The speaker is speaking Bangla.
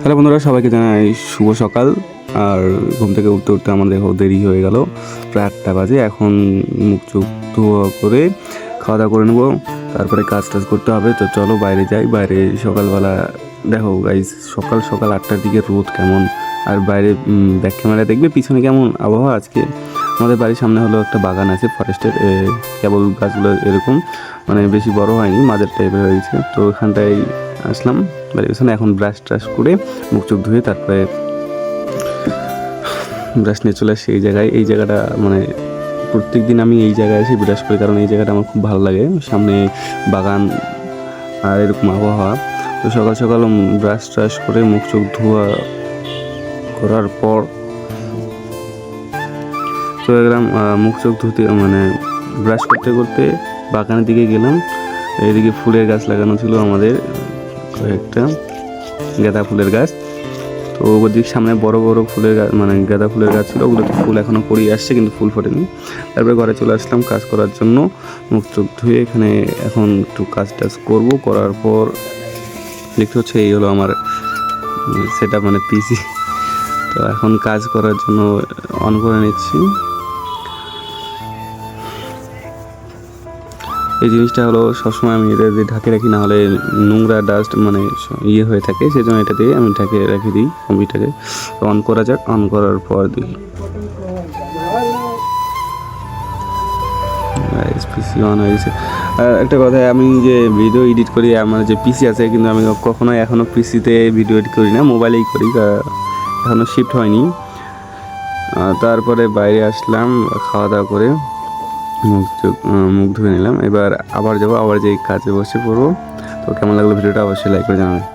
হ্যালো বন্ধুরা, সবাইকে জানাই শুভ সকাল। আর ঘুম থেকে উঠতে উঠতে আমাদের দেরি হয়ে গেল, প্রায় আটটা বাজে। এখন মুখ চোখ ধোয়া করে খাওয়া দাওয়া করে নেব। তারপরে কাজ টাজ করতে হবে, তো চলো বাইরে যাই। বাইরে সকালবেলা দেখো গাইজ সকাল সকাল আটটার দিকে রোদ কেমন। আর বাইরে ব্যাক ক্যামেরা দেখবে, পিছনে কেমন আবহাওয়া আজকে। আমাদের বাড়ির সামনে হলো একটা বাগান আছে ফরেস্টের কেবল গাছগুলো এরকম। মানে বেশি বড় হয়নি, মাঝের টাইপের হয়েছে। তো ওখানটায় আসলাম। বাড়ির পেছনে এখন ব্রাশ ট্রাশ করে মুখ চোখ ধুয়ে তারপরে ব্রাশ নিয়ে চলে আসি এই জায়গায়। এই জায়গাটা মানে প্রত্যেক দিন আমি এই জায়গায় এসে ব্রাশ করি কারণ এই জায়গাটা আমার খুব ভালো লাগে। সামনে বাগান আর এরকম আবহাওয়া। তো সকাল সকাল ব্রাশ ট্রাশ করে মুখ চোখ ধোয়া করার পর চলে গেলাম মুখ চোখ ধুতে মানে ব্রাশ করতে করতে বাগানের দিকে গেলাম। এদিকে ফুলের গাছ লাগানো ছিল আমাদের। কয়েকটা গাঁদা ফুলের গাছ। তো ওদিক সামনে বড় বড় ফুলের গাছ মানে গাঁদা ফুলের গাছ ছিল। ওগুলোতে ফুল এখনও পড়িয়ে আসছে কিন্তু ফুল ফোটেনি। তারপরে ঘরে চলে আসলাম কাজ করার জন্য। মুখ চোখ ধুয়ে এখানে এখন একটু কাজ টাজ করব। করার পর দেখতে হচ্ছে এই হলো আমার সেটা মানে পিসি তো এখন কাজ করার জন্য অন করে নিচ্ছি। এই জিনিসটা হলো সবসময় আমি এটা দিয়ে ঢাকে রাখি, না হলে নোংরা ডাস্ট মানে ইয়ে হয়ে থাকে সেই জন্য এটা দিয়ে আমি ঢাকে রেখে দিই কম্পিউটারে। অন করা যাক, অন করার পর দেখি পিসি অন হয়ে গেছে। আর একটা কথা, আমি যে ভিডিও এডিট করি, আমার যে পিসি আছে, কিন্তু আমি কখনো এখনও পিসিতে ভিডিও এডিট করি না মোবাইলেই করি এখনও শিফট হয়নি। তারপরে বাইরে আসলাম খাওয়া দাওয়া করে। মুখ চোখ মুখ ধুয়ে নিলাম। এবার আবার যাব, আবার যে কাজে বসে পড়ব। তো কেমন লাগল ভিডিওটা অবশ্যই লাইক করে জানাবেন